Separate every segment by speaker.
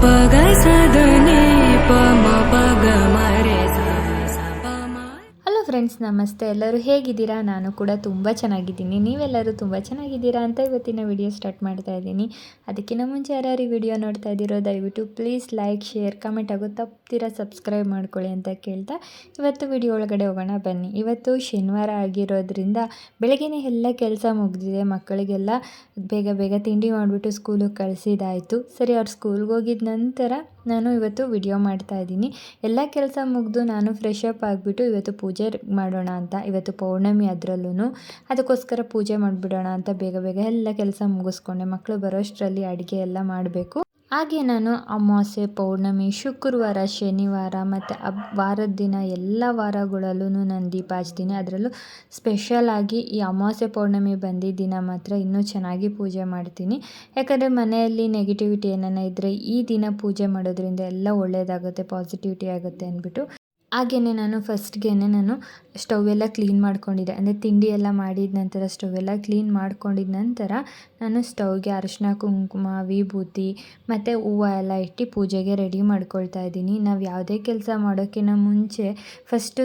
Speaker 1: bagai friends ನಮಸ್ತೆ. ಎಲ್ಲರೂ ಹೇಗಿದ್ದೀರಾ? ನಾನು ಕೂಡ ತುಂಬ ಚೆನ್ನಾಗಿದ್ದೀನಿ. ನೀವೆಲ್ಲರೂ ತುಂಬ ಚೆನ್ನಾಗಿದ್ದೀರಾ ಅಂತ ಇವತ್ತಿನ ವಿಡಿಯೋ ಸ್ಟಾರ್ಟ್ ಮಾಡ್ತಾ ಇದ್ದೀನಿ. ಅದಕ್ಕಿಂತ ಮುಂಚೆ ಯಾರ್ಯಾರು ಈ ವಿಡಿಯೋ ನೋಡ್ತಾ ಇದ್ದೀರೋ, ದಯವಿಟ್ಟು ಪ್ಲೀಸ್ ಲೈಕ್ ಶೇರ್ ಕಮೆಂಟ್ ಆಗೋ ತಪ್ತೀರಾ ಸಬ್ಸ್ಕ್ರೈಬ್ ಮಾಡ್ಕೊಳ್ಳಿ ಅಂತ ಕೇಳ್ತಾ ಇವತ್ತು ವಿಡಿಯೋ ಒಳಗಡೆ ಹೋಗೋಣ. ಬನ್ನಿ. ಇವತ್ತು ಶನಿವಾರ ಆಗಿರೋದ್ರಿಂದ ಬೆಳಗ್ಗೆನೇ ಎಲ್ಲ ಕೆಲಸ ಮುಗಿದಿದೆ. ಮಕ್ಕಳಿಗೆಲ್ಲ ಬೇಗ ಬೇಗ ತಿಂಡಿ ಮಾಡಿಬಿಟ್ಟು ಸ್ಕೂಲಿಗೆ ಕಳಿಸಿದಾಯಿತು ಸರಿ, ಅವ್ರು ಸ್ಕೂಲ್ಗೆ ಹೋಗಿದ ನಂತರ ನಾನು ಇವತ್ತು ವಿಡಿಯೋ ಮಾಡ್ತಾ ಇದ್ದೀನಿ. ಎಲ್ಲ ಕೆಲಸ ಮುಗಿದು ನಾನು ಫ್ರೆಶ್ ಅಪ್ ಆಗಿಬಿಟ್ಟು ಇವತ್ತು ಪೂಜೆ ಮಾಡೋಣ ಅಂತ, ಇವತ್ತು ಪೌರ್ಣಮಿ ಅದರಲ್ಲೂ ಅದಕ್ಕೋಸ್ಕರ ಪೂಜೆ ಮಾಡಿಬಿಡೋಣ ಅಂತ ಬೇಗ ಬೇಗ ಎಲ್ಲ ಕೆಲಸ ಮುಗಿಸ್ಕೊಂಡೆ. ಮಕ್ಕಳು ಬರೋಷ್ಟರಲ್ಲಿ ಅಡುಗೆ ಎಲ್ಲ ಮಾಡಬೇಕು. ಹಾಗೆ ನಾನು ಅಮಾವಾಸ್ಯೆ, ಪೌರ್ಣಮಿ, ಶುಕ್ರವಾರ, ಶನಿವಾರ ಮತ್ತು ಅಬ್ ವಾರದ ದಿನ ಎಲ್ಲ ವಾರಗಳಲ್ಲೂ ನಾನು ದೀಪ ಹಚ್ತೀನಿ. ಅದರಲ್ಲೂ ಸ್ಪೆಷಲಾಗಿ ಈ ಅಮಾವಾಸ್ಯೆ, ಪೌರ್ಣಮಿ ಬಂದಿದ್ದ ದಿನ ಮಾತ್ರ ಇನ್ನೂ ಚೆನ್ನಾಗಿ ಪೂಜೆ ಮಾಡ್ತೀನಿ. ಯಾಕಂದರೆ ಮನೆಯಲ್ಲಿ ನೆಗೆಟಿವಿಟಿ ಏನಾನ ಇದ್ದರೆ ಈ ದಿನ ಪೂಜೆ ಮಾಡೋದ್ರಿಂದ ಎಲ್ಲ ಒಳ್ಳೆಯದಾಗುತ್ತೆ ಪಾಸಿಟಿವಿಟಿ ಆಗುತ್ತೆ ಅಂದ್ಬಿಟ್ಟು. ಹಾಗೆಯೇ ನಾನು ಫಸ್ಟ್ಗೆ ನಾನು ಸ್ಟವ್ ಎಲ್ಲ ಕ್ಲೀನ್ ಮಾಡ್ಕೊಂಡಿದ್ದೆ. ಅಂದರೆ ತಿಂಡಿ ಎಲ್ಲ ಮಾಡಿದ ನಂತರ ಸ್ಟವ್ ಎಲ್ಲ ಕ್ಲೀನ್ ಮಾಡ್ಕೊಂಡಿದ ನಂತರ ನಾನು ಸ್ಟವ್ಗೆ ಅರಿಶಿನ ಕುಂಕುಮ, ವಿಭೂತಿ ಮತ್ತು ಹೂವು ಎಲ್ಲ ಇಟ್ಟು ಪೂಜೆಗೆ ರೆಡಿ ಮಾಡ್ಕೊಳ್ತಾ ಇದ್ದೀನಿ. ನಾವು ಯಾವುದೇ ಕೆಲಸ ಮಾಡೋಕ್ಕಿಂತ ಮುಂಚೆ ಫಸ್ಟು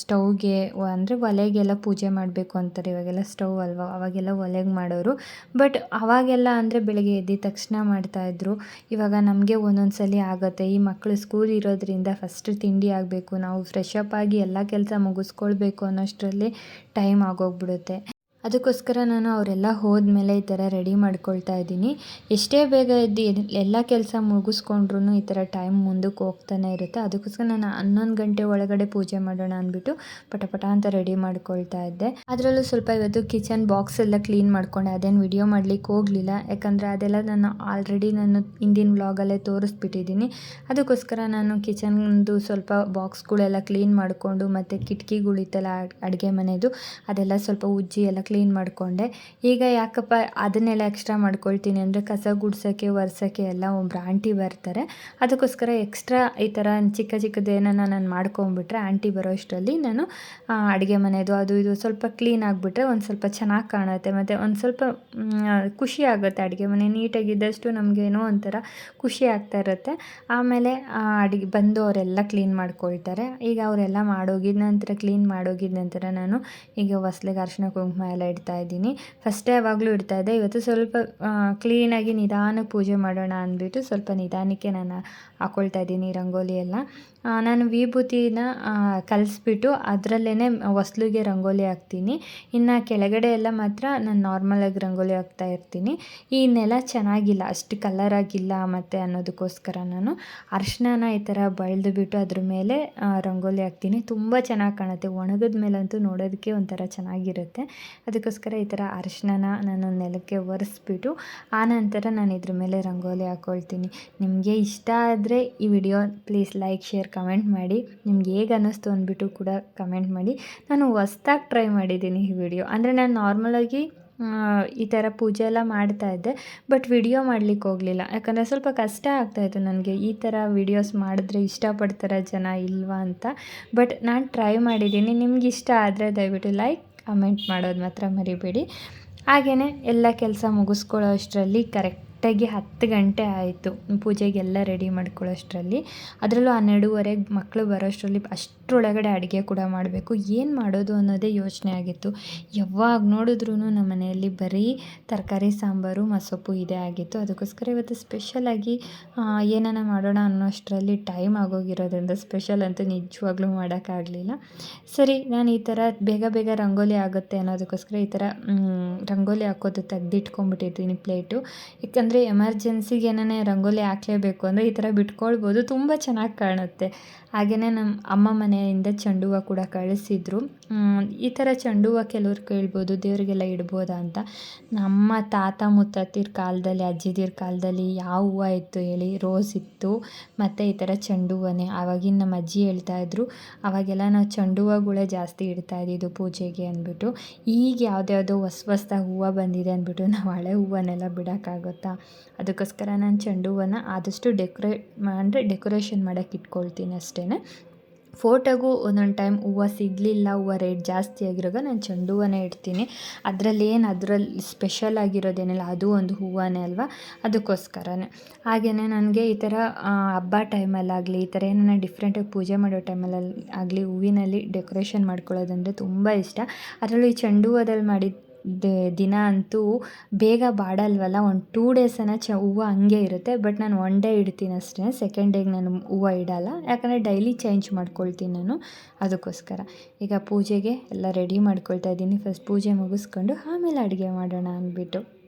Speaker 1: ಸ್ಟೌವ್ಗೆ ಅಂದರೆ ಒಲೆಗೆಲ್ಲ ಪೂಜೆ ಮಾಡಬೇಕು ಅಂತಾರೆ. ಇವಾಗೆಲ್ಲ ಸ್ಟೌವ್ ಅಲ್ವಾ, ಅವಾಗೆಲ್ಲ ಒಲೆಗೆ ಮಾಡೋರು. ಬಟ್ ಅವಾಗೆಲ್ಲ ಅಂದರೆ ಬೆಳಗ್ಗೆ ಎದ್ದ ತಕ್ಷಣ ಮಾಡ್ತಾಯಿದ್ರು ಇವಾಗ ನಮಗೆ ಒಂದೊಂದು ಸಲ ಆಗುತ್ತೆ. ಈ ಮಕ್ಕಳು ಸ್ಕೂಲ್ ಇರೋದ್ರಿಂದ ಫಸ್ಟ್ ತಿಂಡಿ ಆಗಬೇಕು. ನಾವು ಫ್ರೆಶ್ ಅಪ್ ಆಗಿ ಎಲ್ಲ ಕೆಲಸ ಮುಗಿಸ್ಕೊಳ್ಬೇಕು ಅನ್ನೋಷ್ಟರಲ್ಲಿ ಟೈಮ್ ಆಗೋಗ್ಬಿಡುತ್ತೆ. ಅದಕ್ಕೋಸ್ಕರ ನಾನು ಅವರೆಲ್ಲ ಹೋದ್ಮೇಲೆ ಈ ಥರ ರೆಡಿ ಮಾಡ್ಕೊಳ್ತಾ ಇದ್ದೀನಿ. ಎಷ್ಟೇ ಬೇಗ ಎದ್ದು ಎಲ್ಲ ಕೆಲಸ ಮುಗಿಸ್ಕೊಂಡ್ರೂ ಈ ಥರ ಟೈಮ್ ಮುಂದಕ್ಕೆ ಹೋಗ್ತಾನೆ ಇರುತ್ತೆ. ಅದಕ್ಕೋಸ್ಕರ ನಾನು ಹನ್ನೊಂದು ಗಂಟೆ ಒಳಗಡೆ ಪೂಜೆ ಮಾಡೋಣ ಅಂದ್ಬಿಟ್ಟು ಪಟ ಪಟ ಅಂತ ರೆಡಿ ಮಾಡ್ಕೊಳ್ತಾ ಇದ್ದೆ. ಅದರಲ್ಲೂ ಸ್ವಲ್ಪ ಇವತ್ತು ಕಿಚನ್ ಬಾಕ್ಸ್ ಎಲ್ಲ ಕ್ಲೀನ್ ಮಾಡ್ಕೊಂಡೆ. ಅದೇನು ವಿಡಿಯೋ ಮಾಡ್ಲಿಕ್ಕೆ ಹೋಗಲಿಲ್ಲ. ಯಾಕಂದರೆ ಅದೆಲ್ಲ ನಾನು ಆಲ್ರೆಡಿ ನಾನು ಹಿಂದಿನ ವ್ಲಾಗಲ್ಲೇ ತೋರಿಸ್ಬಿಟ್ಟಿದ್ದೀನಿ. ಅದಕ್ಕೋಸ್ಕರ ನಾನು ಕಿಚನ್ದು ಸ್ವಲ್ಪ ಬಾಕ್ಸ್ಗಳೆಲ್ಲ ಕ್ಲೀನ್ ಮಾಡಿಕೊಂಡು ಮತ್ತು ಕಿಟಕಿಗಳಿತ್ತಲ್ಲ ಅಡುಗೆ ಮನೆಯದು ಅದೆಲ್ಲ ಸ್ವಲ್ಪ ಉಜ್ಜಿ ಎಲ್ಲ ಕ್ಲೀನ್ ಮಾಡಿಕೊಂಡೆ. ಈಗ ಯಾಕಪ್ಪ ಅದನ್ನೆಲ್ಲ ಎಕ್ಸ್ಟ್ರಾ ಮಾಡ್ಕೊಳ್ತೀನಿ ಅಂದರೆ ಕಸ ಗುಡ್ಸೋಕ್ಕೆ ಒರೆಸೋಕ್ಕೆ ಎಲ್ಲ ಒಬ್ಬರು ಆಂಟಿ ಬರ್ತಾರೆ. ಅದಕ್ಕೋಸ್ಕರ ಎಕ್ಸ್ಟ್ರಾ ಈ ಥರ ಚಿಕ್ಕ ಚಿಕ್ಕದೇನನ್ನ ನಾನು ಮಾಡ್ಕೊಂಬಿಟ್ರೆ ಆಂಟಿ ಬರೋ ಅಷ್ಟರಲ್ಲಿ ನಾನು ಅಡುಗೆ ಮನೆಯದು ಅದು ಇದು ಸ್ವಲ್ಪ ಕ್ಲೀನ್ ಆಗಿಬಿಟ್ರೆ ಒಂದು ಸ್ವಲ್ಪ ಚೆನ್ನಾಗಿ ಕಾಣುತ್ತೆ. ಮತ್ತು ಒಂದು ಸ್ವಲ್ಪ ಖುಷಿ ಆಗುತ್ತೆ ಅಡುಗೆ ಮನೆ. ನೀಟಾಗಿದ್ದಷ್ಟು ನಮಗೇನೋ ಒಂಥರ ಖುಷಿ ಆಗ್ತಾ ಇರುತ್ತೆ. ಆಮೇಲೆ ಅಡುಗೆ ಬಂದು ಅವರೆಲ್ಲ ಕ್ಲೀನ್ ಮಾಡ್ಕೊಳ್ತಾರೆ. ಈಗ ಅವರೆಲ್ಲ ಮಾಡೋಗಿದ ನಂತರ ಕ್ಲೀನ್ ಮಾಡೋಗಿದ ನಂತರ ನಾನು ಈಗ ಹೊಸ್ಲಿಗೆ ಅರ್ಶಿನ ಕುಂಕುಮ ಎಲ್ಲ ಇಡ್ತಾ ಇದ್ದೀನಿ. ಫಸ್ಟೇ ಯಾವಾಗಲೂ ಇಡ್ತಾಯಿದ್ದೆ ಇವತ್ತು ಸ್ವಲ್ಪ ಕ್ಲೀನಾಗಿ ನಿಧಾನಕ್ಕೆ ಪೂಜೆ ಮಾಡೋಣ ಅಂದ್ಬಿಟ್ಟು ಸ್ವಲ್ಪ ನಿಧಾನಕ್ಕೆ ನಾನು ಹಾಕ್ಕೊಳ್ತಾ ಇದ್ದೀನಿ ರಂಗೋಲಿ ಎಲ್ಲ. ನಾನು ವಿಭೂತಿನ ಕಲಿಸ್ಬಿಟ್ಟು ಅದರಲ್ಲೇ ಹೊಸ್ಲಿಗೆ ರಂಗೋಲಿ ಹಾಕ್ತೀನಿ. ಇನ್ನು ಕೆಳಗಡೆ ಎಲ್ಲ ಮಾತ್ರ ನಾನು ನಾರ್ಮಲಾಗಿ ರಂಗೋಲಿ ಹಾಕ್ತಾ ಇರ್ತೀನಿ. ಈ ನೆಲ ಚೆನ್ನಾಗಿಲ್ಲ, ಅಷ್ಟು ಕಲರಾಗಿಲ್ಲ ಮತ್ತು ಅನ್ನೋದಕ್ಕೋಸ್ಕರ ನಾನು ಅರ್ಶಿನ ಈ ಥರ ಬಳ್ದು ಬಿಟ್ಟು ಅದ್ರ ಮೇಲೆ ರಂಗೋಲಿ ಹಾಕ್ತೀನಿ. ತುಂಬ ಚೆನ್ನಾಗಿ ಕಾಣುತ್ತೆ. ಒಣಗಿದ ಮೇಲಂತೂ ನೋಡೋದಕ್ಕೆ ಒಂಥರ ಚೆನ್ನಾಗಿರುತ್ತೆ. ಅದಕ್ಕೋಸ್ಕರ ಈ ಥರ ಅರಿಶಿಣನ ನಾನು ನೆಲಕ್ಕೆ ಒರೆಸ್ಬಿಟ್ಟು ಆನಂತರ ನಾನು ಇದ್ರ ಮೇಲೆ ರಂಗೋಲಿ ಹಾಕ್ಕೊಳ್ತೀನಿ ನಿಮಗೆ ಇಷ್ಟ ಆದರೆ ಈ video please like, share, comment ಮಾಡಿ. ನಿಮ್ಗೆ ಹೇಗೆ ಅನ್ನಿಸ್ತು ಅಂದ್ಬಿಟ್ಟು ಕೂಡ ಕಮೆಂಟ್ ಮಾಡಿ. ನಾನು ಹೊಸ್ದಾಗಿ ಟ್ರೈ ಮಾಡಿದ್ದೀನಿ ಈ ವಿಡಿಯೋ. ಅಂದರೆ ನಾನು ನಾರ್ಮಲಾಗಿ ಈ ಥರ ಪೂಜೆ ಎಲ್ಲ ಮಾಡ್ತಾಯಿದ್ದೆ ಬಟ್ ವಿಡಿಯೋ ಮಾಡಲಿಕ್ಕೆ ಹೋಗಲಿಲ್ಲ. ಯಾಕಂದರೆ ಸ್ವಲ್ಪ ಕಷ್ಟ ಆಗ್ತಾಯಿತ್ತು ನನಗೆ. ಈ ಥರ ವಿಡಿಯೋಸ್ ಮಾಡಿದ್ರೆ ಇಷ್ಟಪಡ್ತಾರೆ ಜನ ಇಲ್ವಾ ಅಂತ. ಬಟ್ ನಾನು ಟ್ರೈ ಮಾಡಿದ್ದೀನಿ. ನಿಮ್ಗೆ ಇಷ್ಟ ಆದರೆ ದಯವಿಟ್ಟು ಲೈಕ್ ಕಮೆಂಟ್ ಮಾಡೋದು ಮಾತ್ರ ಮರಿಬೇಡಿ. ಹಾಗೆಯೇ ಎಲ್ಲ ಕೆಲಸ ಮುಗಿಸ್ಕೊಳ್ಳೋ ಅಷ್ಟರಲ್ಲಿ ಕರೆಕ್ಟ್ ಕರೆಕ್ಟಾಗಿ ಹತ್ತು ಗಂಟೆ ಆಯಿತು. ಪೂಜೆಗೆಲ್ಲ ರೆಡಿ ಮಾಡ್ಕೊಳ್ಳೋಷ್ಟರಲ್ಲಿ. ಅದರಲ್ಲೂ ಹನ್ನೆರಡುವರೆಗೆ ಮಕ್ಕಳು ಬರೋಷ್ಟರಲ್ಲಿ ಅಷ್ಟರೊಳಗಡೆ ಅಡುಗೆ ಕೂಡ ಮಾಡಬೇಕು. ಏನು ಮಾಡೋದು ಅನ್ನೋದೇ ಯೋಚನೆ ಆಗಿತ್ತು. ಯಾವಾಗ ನೋಡಿದ್ರೂ ನಮ್ಮ ಮನೆಯಲ್ಲಿ ಬರೀ ತರಕಾರಿ, ಸಾಂಬಾರು, ಮಸೊಪ್ಪು ಇದೇ ಆಗಿತ್ತು. ಅದಕ್ಕೋಸ್ಕರ ಇವತ್ತು ಸ್ಪೆಷಲಾಗಿ ಏನಾನ ಮಾಡೋಣ ಅನ್ನೋಷ್ಟರಲ್ಲಿ ಟೈಮ್ ಆಗೋಗಿರೋದ್ರಿಂದ ಸ್ಪೆಷಲ್ ಅಂತೂ ನಿಜವಾಗ್ಲೂ ಮಾಡೋಕ್ಕಾಗಲಿಲ್ಲ. ಸರಿ, ನಾನು ಈ ಥರ ಬೇಗ ಬೇಗ ರಂಗೋಲಿ ಆಗುತ್ತೆ ಅನ್ನೋದಕ್ಕೋಸ್ಕರ ಈ ಥರ ರಂಗೋಲಿ ಹಾಕೋದು ತೆಗೆದಿಟ್ಕೊಂಡ್ಬಿಟ್ಟಿದ್ದೀನಿ ಪ್ಲೇಟು ಯಾಕಂದರೆ ಅಂದರೆ ಎಮರ್ಜೆನ್ಸಿಗೆ ಏನೇ ರಂಗೋಲಿ ಹಾಕ್ಲೇಬೇಕು ಅಂದರೆ ಈ ಥರ ಬಿಟ್ಕೊಳ್ಬೋದು. ತುಂಬ ಚೆನ್ನಾಗಿ ಕಾಣುತ್ತೆ. ಹಾಗೆಯೇ ನಮ್ಮ ಅಮ್ಮ ಮನೆಯಿಂದ ಚೆಂಡು ಹೂವು ಕೂಡ ಕಳಿಸಿದ್ರು. ಈ ಥರ ಚೆಂಡು ಹೂವು ಕೆಲವ್ರು ಕೇಳ್ಬೋದು, ದೇವರಿಗೆಲ್ಲ ಇಡ್ಬೋದಾ ಅಂತ. ನಮ್ಮ ತಾತ ಮುತ್ತತ್ತಿರ ಕಾಲದಲ್ಲಿ, ಅಜ್ಜಿದಿರ ಕಾಲದಲ್ಲಿ ಯಾವ ಹೂವು ಇತ್ತು ಹೇಳಿ, ರೋಸ್ ಇತ್ತು. ಮತ್ತು ಈ ಥರ ಚೆಂಡು ಹೂವನೇ ಆವಾಗಿನ ನಮ್ಮ ಅಜ್ಜಿ ಹೇಳ್ತಾಯಿದ್ರು ಅವಾಗೆಲ್ಲ ನಾವು ಚೆಂಡು ಹೂವುಗಳೇ ಜಾಸ್ತಿ ಇಡ್ತಾ ಇದ್ದಿದ್ದು ಪೂಜೆಗೆ ಅಂದ್ಬಿಟ್ಟು. ಈಗ ಯಾವುದ್ಯಾವುದೋ ಹೊಸ ಹೊಸ್ದಾಗಿ ಹೂವು ಬಂದಿದೆ ಅಂದ್ಬಿಟ್ಟು ನಾವು ಹಳೆ ಹೂವನ್ನೆಲ್ಲ ಬಿಡೋಕ್ಕಾಗುತ್ತಾ? ಅದಕ್ಕೋಸ್ಕರ ನಾನು ಚೆಂಡು ಆದಷ್ಟು ಡೆಕೊರೇಟ್ ಅಂದರೆ ಡೆಕೋರೇಷನ್ ಮಾಡೋಕ್ಕೆ ಇಟ್ಕೊಳ್ತೀನಿ ಅಷ್ಟೇ. ಫೋಟೋಗೂ ಒಂದೊಂದು ಟೈಮ್ ಹೂವು ಸಿಗಲಿಲ್ಲ, ಹೂವು ರೇಟ್ ಜಾಸ್ತಿ ಆಗಿರುವಾಗ ನಾನು ಚೆಂಡು ಹೂವನ್ನೇ ಇಡ್ತೀನಿ. ಅದರಲ್ಲಿ ಏನು, ಅದರಲ್ಲಿ ಸ್ಪೆಷಲ್ ಆಗಿರೋದೇನಿಲ್ಲ, ಅದು ಒಂದು ಹೂವನೇ ಅಲ್ವಾ? ಅದಕ್ಕೋಸ್ಕರನೇ. ಹಾಗೆಯೇ ನನಗೆ ಈ ಥರ ಹಬ್ಬ ಟೈಮಲ್ಲಾಗಲಿ, ಈ ಥರ ಏನನ್ನ ಡಿಫ್ರೆಂಟಾಗಿ ಪೂಜೆ ಮಾಡೋ ಟೈಮಲ್ಲಿ ಆಗಲಿ ಹೂವಿನಲ್ಲಿ ಡೆಕೋರೇಷನ್ ಮಾಡ್ಕೊಳ್ಳೋದಂದರೆ ತುಂಬ ಇಷ್ಟ. ಅದರಲ್ಲೂ ಈ ಚೆಂಡು ಹೂವದಲ್ಲಿ ಮಾಡಿದ ದಿನ ಅಂತೂ ಬೇಗ ಬಾಡಲ್ವಲ್ಲ? ಒಂದು ಟೂ ಡೇಸನ ಚ, ಹೂವು ಹಂಗೆ ಇರುತ್ತೆ. ಬಟ್ ನಾನು ಒನ್ ಡೇ ಇಡ್ತೀನಿ ಅಷ್ಟೇ. ಸೆಕೆಂಡ್ ಡೇಗೆ ನಾನು ಹೂವು ಇಡಲ್ಲ. ಯಾಕಂದರೆ ಡೈಲಿ ಚೇಂಜ್ ಮಾಡ್ಕೊಳ್ತೀನಿ ನಾನು. ಅದಕ್ಕೋಸ್ಕರ. ಈಗ ಪೂಜೆಗೆ ಎಲ್ಲ ರೆಡಿ ಮಾಡ್ಕೊಳ್ತಾ ಇದ್ದೀನಿ. ಫಸ್ಟ್ ಪೂಜೆ ಮುಗಿಸ್ಕೊಂಡು ಆಮೇಲೆ ಅಡುಗೆ ಮಾಡೋಣ ಅಂದ್ಬಿಟ್ಟು.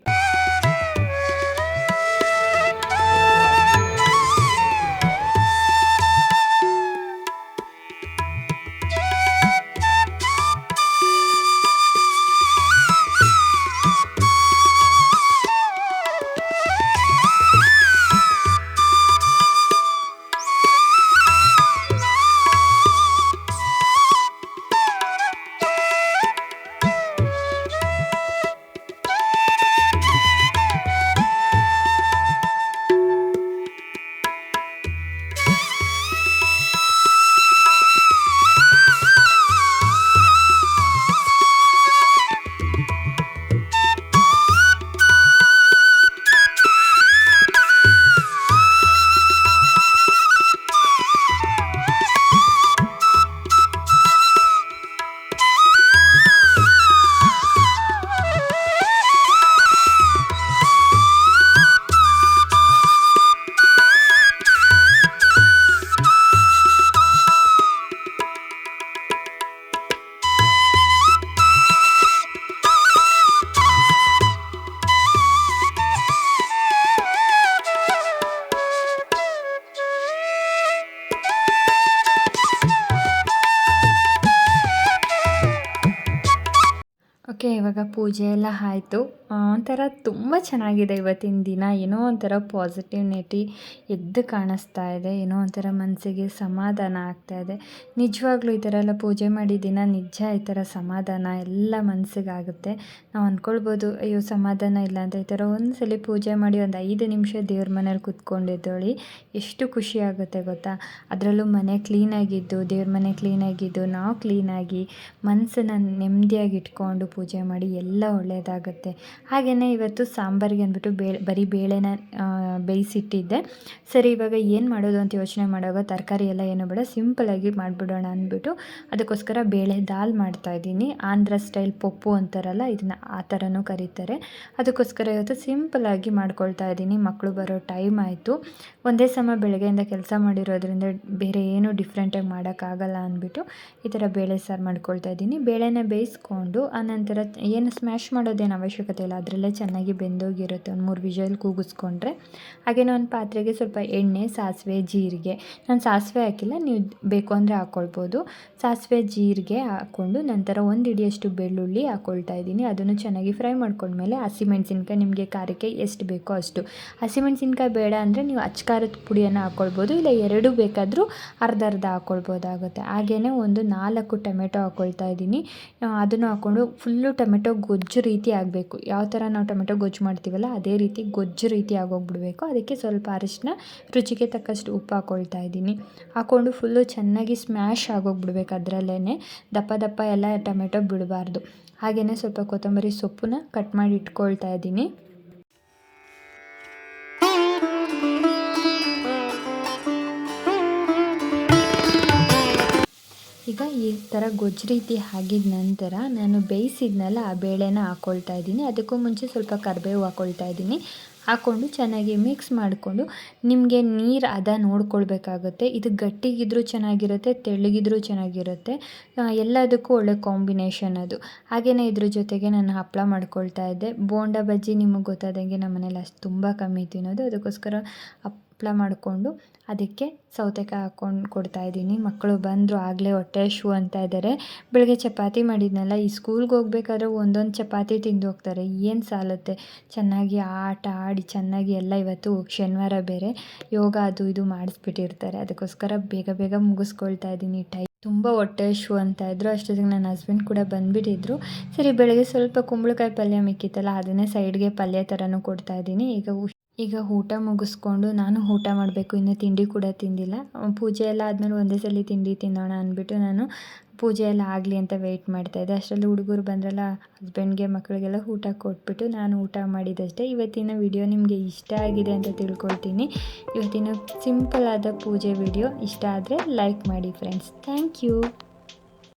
Speaker 1: ಓಕೆ ಇವಾಗ ಪೂಜೆ ಎಲ್ಲ ಆಯಿತು. ಒಂಥರ ತುಂಬ ಚೆನ್ನಾಗಿದೆ ಇವತ್ತಿನ ದಿನ. ಏನೋ ಒಂಥರ ಪಾಸಿಟಿವ್ನೆಟಿ ಎದ್ದು ಕಾಣಿಸ್ತಾ ಇದೆ. ಏನೋ ಒಂಥರ ಮನಸ್ಸಿಗೆ ಸಮಾಧಾನ ಆಗ್ತಾ ಇದೆ. ನಿಜವಾಗ್ಲೂ ಈ ಥರ ಎಲ್ಲ ಪೂಜೆ ಮಾಡಿ ದಿನ ನಿಜ ಈ ಥರ ಸಮಾಧಾನ ಎಲ್ಲ ಮನಸ್ಸಿಗಾಗುತ್ತೆ. ನಾವು ಅಂದ್ಕೊಳ್ಬೋದು ಅಯ್ಯೋ ಸಮಾಧಾನ ಇಲ್ಲ ಅಂತ ಈ ಥರ ಒಂದು ಸಲ ಪೂಜೆ ಮಾಡಿ ಒಂದು ಐದು ನಿಮಿಷ ದೇವ್ರ ಮನೇಲಿ ಕೂತ್ಕೊಂಡಿದ್ದೋಳಿ ಎಷ್ಟು ಖುಷಿ ಆಗುತ್ತೆ ಗೊತ್ತಾ? ಅದರಲ್ಲೂ ಮನೆ ಕ್ಲೀನಾಗಿದ್ದು ದೇವ್ರ ಮನೆ ಕ್ಲೀನಾಗಿದ್ದು ನಾವು ಕ್ಲೀನಾಗಿ ಮನಸ್ಸನ್ನು ನೆಮ್ಮದಿಯಾಗಿ ಇಟ್ಕೊಂಡು ಪೂಜೆ ಮಾಡಿ ಎಲ್ಲ ಒಳ್ಳೆಯದಾಗುತ್ತೆ. ಹಾಗೆಯೇ ಇವತ್ತು ಸಾಂಬಾರಿಗೆ ಅಂದ್ಬಿಟ್ಟು ಬೇಳೆ ಬರೀ ಬೇಳೆನ ಬೇಯಿಸಿಟ್ಟಿದ್ದೆ. ಸರಿ, ಇವಾಗ ಏನು ಮಾಡೋದು ಅಂತ ಯೋಚನೆ ಮಾಡುವಾಗ ತರಕಾರಿ ಎಲ್ಲ ಏನು ಬೇಡ ಸಿಂಪಲಾಗಿ ಮಾಡಿಬಿಡೋಣ ಅಂದ್ಬಿಟ್ಟು ಅದಕ್ಕೋಸ್ಕರ ಬೇಳೆ ದಾಲ್ ಮಾಡ್ತಾ ಇದ್ದೀನಿ. ಆಂಧ್ರ ಸ್ಟೈಲ್ ಪಪ್ಪು ಅಂತಾರಲ್ಲ, ಇದನ್ನು ಆ ಥರನೂ ಕರೀತಾರೆ. ಅದಕ್ಕೋಸ್ಕರ ಇವತ್ತು ಸಿಂಪಲಾಗಿ ಮಾಡ್ಕೊಳ್ತಾ ಇದ್ದೀನಿ. ಮಕ್ಕಳು ಬರೋ ಟೈಮ್ ಆಯಿತು. ಒಂದೇ ಸಮ ಬೆಳಗ್ಗೆಯಿಂದ ಕೆಲಸ ಮಾಡಿರೋದ್ರಿಂದ ಬೇರೆ ಏನೂ ಡಿಫ್ರೆಂಟಾಗಿ ಮಾಡೋಕ್ಕಾಗಲ್ಲ ಅಂದ್ಬಿಟ್ಟು ಈ ಥರ ಬೇಳೆ ಸಾರು ಮಾಡ್ಕೊಳ್ತಾ ಇದ್ದೀನಿ. ಬೇಳೆನ ಬೇಯಿಸ್ಕೊಂಡು, ಆನಂತರ ಏನು ಸ್ಮ್ಯಾಶ್ ಮಾಡೋದೇನು ಅವಶ್ಯಕತೆ ಇಲ್ಲ. ಅದರಲ್ಲೇ ಚೆನ್ನಾಗಿ ಬೆಂದೋಗಿರುತ್ತೆ. ಒಂದು ಮೂರು ವಿಜಲ್ ಕೂಗಿಸ್ಕೊಂಡ್ರೆ ಹಾಗೆಯೇ ಒಂದು ಪಾತ್ರೆಗೆ ಸ್ವಲ್ಪ ಎಣ್ಣೆ, ಸಾಸಿವೆ, ಜೀರಿಗೆ. ನಾನು ಸಾಸಿವೆ ಹಾಕಿಲ್ಲ, ನೀವು ಬೇಕು ಅಂದರೆ ಹಾಕ್ಕೊಳ್ಬೋದು ಸಾಸಿವೆ, ಜೀರಿಗೆ ಹಾಕ್ಕೊಂಡು ನಂತರ ಒಂದು ಹಿಡಿಯಷ್ಟು ಬೆಳ್ಳುಳ್ಳಿ ಹಾಕ್ಕೊಳ್ತಾ ಇದ್ದೀನಿ. ಅದನ್ನು ಚೆನ್ನಾಗಿ ಫ್ರೈ ಮಾಡ್ಕೊಂಡ್ಮೇಲೆ ಹಸಿಮೆಣ್ಸಿನ್ಕಾಯಿ ನಿಮಗೆ ಖಾರಕ್ಕೆ ಎಷ್ಟು ಬೇಕೋ ಅಷ್ಟು. ಹಸಿಮೆಣ್ಸಿನ್ಕಾಯಿ ಬೇಡ ಅಂದರೆ ನೀವು ಅಚ್ಕಾರದ ಪುಡಿಯನ್ನು ಹಾಕ್ಕೊಳ್ಬೋದು ಇಲ್ಲ ಎರಡು ಬೇಕಾದರೂ ಅರ್ಧ ಅರ್ಧ ಹಾಕ್ಕೊಳ್ಬೋದಾಗುತ್ತೆ ಹಾಗೆಯೇ ಒಂದು ನಾಲ್ಕು ಟೊಮೆಟೊ ಹಾಕ್ಕೊಳ್ತಾ ಇದ್ದೀನಿ. ಅದನ್ನು ಹಾಕ್ಕೊಂಡು ಫುಲ್ಲು ಟೊಮೆಟೊ ಗೊಜ್ಜು ರೀತಿ ಆಗಬೇಕು. ಯಾವ ಥರ ನಾವು ಟೊಮೆಟೊ ಗೊಜ್ಜು ಮಾಡ್ತೀವಲ್ಲ, ಅದೇ ರೀತಿ ಗೊಜ್ಜು ರೀತಿ ಆಗೋಗ್ಬಿಡ್ಬೇಕು. ಅದಕ್ಕೆ ಸ್ವಲ್ಪ ಅರಿಶಿನ ರುಚಿಗೆ ತಕ್ಕಷ್ಟು ಉಪ್ಪು ಹಾಕ್ಕೊಳ್ತಾ ಇದ್ದೀನಿ. ಹಾಕ್ಕೊಂಡು ಫುಲ್ಲು ಚೆನ್ನಾಗಿ ಸ್ಮ್ಯಾಶ್ ಆಗೋಗ್ಬಿಡ್ಬೇಕು ಅದರಲ್ಲೇ ದಪ್ಪ ದಪ್ಪ ಎಲ್ಲ ಟೊಮೆಟೊ ಬಿಡಬಾರ್ದು. ಹಾಗೆಯೇ ಸ್ವಲ್ಪ ಕೊತ್ತಂಬರಿ ಸೊಪ್ಪನ್ನ ಕಟ್ ಮಾಡಿ ಇಟ್ಕೊಳ್ತಾ ಇದ್ದೀನಿ. ಈಗ ಈ ಥರ ಗೊಜ್ಜು ರೀತಿ ನಂತರ ನಾನು ಬೇಯಿಸಿದ್ನಲ್ಲ, ಆ ಬೇಳೆನ ಹಾಕ್ಕೊಳ್ತಾ ಇದ್ದೀನಿ. ಅದಕ್ಕೂ ಮುಂಚೆ ಸ್ವಲ್ಪ ಕರಿಬೇವು ಹಾಕ್ಕೊಳ್ತಾ ಇದ್ದೀನಿ. ಹಾಕ್ಕೊಂಡು ಚೆನ್ನಾಗಿ ಮಿಕ್ಸ್ ಮಾಡಿಕೊಂಡು ನಿಮಗೆ ನೀರು ಅದ ನೋಡ್ಕೊಳ್ಬೇಕಾಗುತ್ತೆ. ಇದು ಗಟ್ಟಿಗಿದ್ರೂ ಚೆನ್ನಾಗಿರುತ್ತೆ, ತೆಳ್ಳಗಿದ್ರೂ ಚೆನ್ನಾಗಿರುತ್ತೆ. ಎಲ್ಲದಕ್ಕೂ ಒಳ್ಳೆ ಕಾಂಬಿನೇಷನ್ ಅದು. ಹಾಗೆಯೇ ಇದ್ರ ಜೊತೆಗೆ ನಾನು ಹಪ್ಪಳ ಮಾಡ್ಕೊಳ್ತಾ ಇದ್ದೆ. ಬೋಂಡ ಬಜ್ಜಿ ನಿಮಗೆ ಗೊತ್ತಾದಂಗೆ ನಮ್ಮ ಮನೇಲಿ ಅಷ್ಟು ತುಂಬ ಕಮ್ಮಿ ತಿನ್ನೋದು. ಅದಕ್ಕೋಸ್ಕರ ಹಪ್ಳ ಮಾಡಿಕೊಂಡು ಅದಕ್ಕೆ ಸೌತೆಕಾಯಿ ಹಾಕ್ಕೊಂಡು ಕೊಡ್ತಾಯಿದ್ದೀನಿ ಮಕ್ಕಳು ಬಂದರು ಆಗಲೇ ಹೊಟ್ಟೆ ಶೂ ಅಂತ ಇದ್ದಾರೆ ಬೆಳಗ್ಗೆ ಚಪಾತಿ ಮಾಡಿದ್ನಲ್ಲ, ಈ ಸ್ಕೂಲ್ಗೆ ಹೋಗ್ಬೇಕಾದ್ರೆ ಒಂದೊಂದು ಚಪಾತಿ ತಿಂದು ಹೋಗ್ತಾರೆ. ಏನು ಸಾಲುತ್ತೆ? ಚೆನ್ನಾಗಿ ಆಟ ಆಡಿ ಚೆನ್ನಾಗಿ ಎಲ್ಲ ಇವತ್ತು ಶನಿವಾರ ಬೇರೆ. ಯೋಗ ಅದು ಇದು ಮಾಡಿಸ್ಬಿಟ್ಟಿರ್ತಾರೆ. ಅದಕ್ಕೋಸ್ಕರ ಬೇಗ ಬೇಗ ಮುಗಿಸ್ಕೊಳ್ತಾ ಇದ್ದೀನಿ ಟೈ ತುಂಬ ಹೊಟ್ಟೆ ಶೂ ಅಂತ ಇದ್ದರು ಅಷ್ಟೊತ್ತಿಗೆ ನನ್ನ ಹಸ್ಬೆಂಡ್ ಕೂಡ ಬಂದುಬಿಟ್ಟಿದ್ರು. ಸರಿ, ಬೆಳಗ್ಗೆ ಸ್ವಲ್ಪ ಕುಂಬಳಕಾಯಿ ಪಲ್ಯ ಮಿಕ್ಕಿತ್ತಲ್ಲ, ಅದನ್ನೇ ಸೈಡ್ಗೆ ಪಲ್ಯ ಥರನೂ ಕೊಡ್ತಾಯಿದ್ದೀನಿ ಈಗ ಈಗ ಊಟ ಮುಗಿಸ್ಕೊಂಡು ನಾನು ಊಟ ಮಾಡಬೇಕು, ಇನ್ನೂ ತಿಂಡಿ ಕೂಡ ತಿಂದಿಲ್ಲ. ಪೂಜೆ ಎಲ್ಲ ಆದಮೇಲೆ ಒಂದೇ ಸಲ ತಿಂಡಿ ತಿನ್ನೋಣ ಅಂದ್ಬಿಟ್ಟು ನಾನು ಪೂಜೆ ಎಲ್ಲ ಆಗಲಿ ಅಂತ ವೆಯ್ಟ್ ಮಾಡ್ತಾಯಿದ್ದೆ ಅಷ್ಟರಲ್ಲಿ ಹುಡುಗರು ಬಂದ್ರಲ್ಲ ಹಸ್ಬೆಂಡ್ಗೆ ಮಕ್ಕಳಿಗೆಲ್ಲ ಊಟ ಕೊಟ್ಬಿಟ್ಟು ನಾನು ಊಟ ಮಾಡಿದಷ್ಟೇ. ಇವತ್ತಿನ ವಿಡಿಯೋ ನಿಮಗೆ ಇಷ್ಟ ಆಗಿದೆ ಅಂತ ತಿಳ್ಕೊಳ್ತೀನಿ. ಇವತ್ತಿನ ಸಿಂಪಲ್ ಆದ ಪೂಜೆ ವಿಡಿಯೋ ಇಷ್ಟ ಆದರೆ ಲೈಕ್ ಮಾಡಿ ಫ್ರೆಂಡ್ಸ್ ಥ್ಯಾಂಕ್ ಯು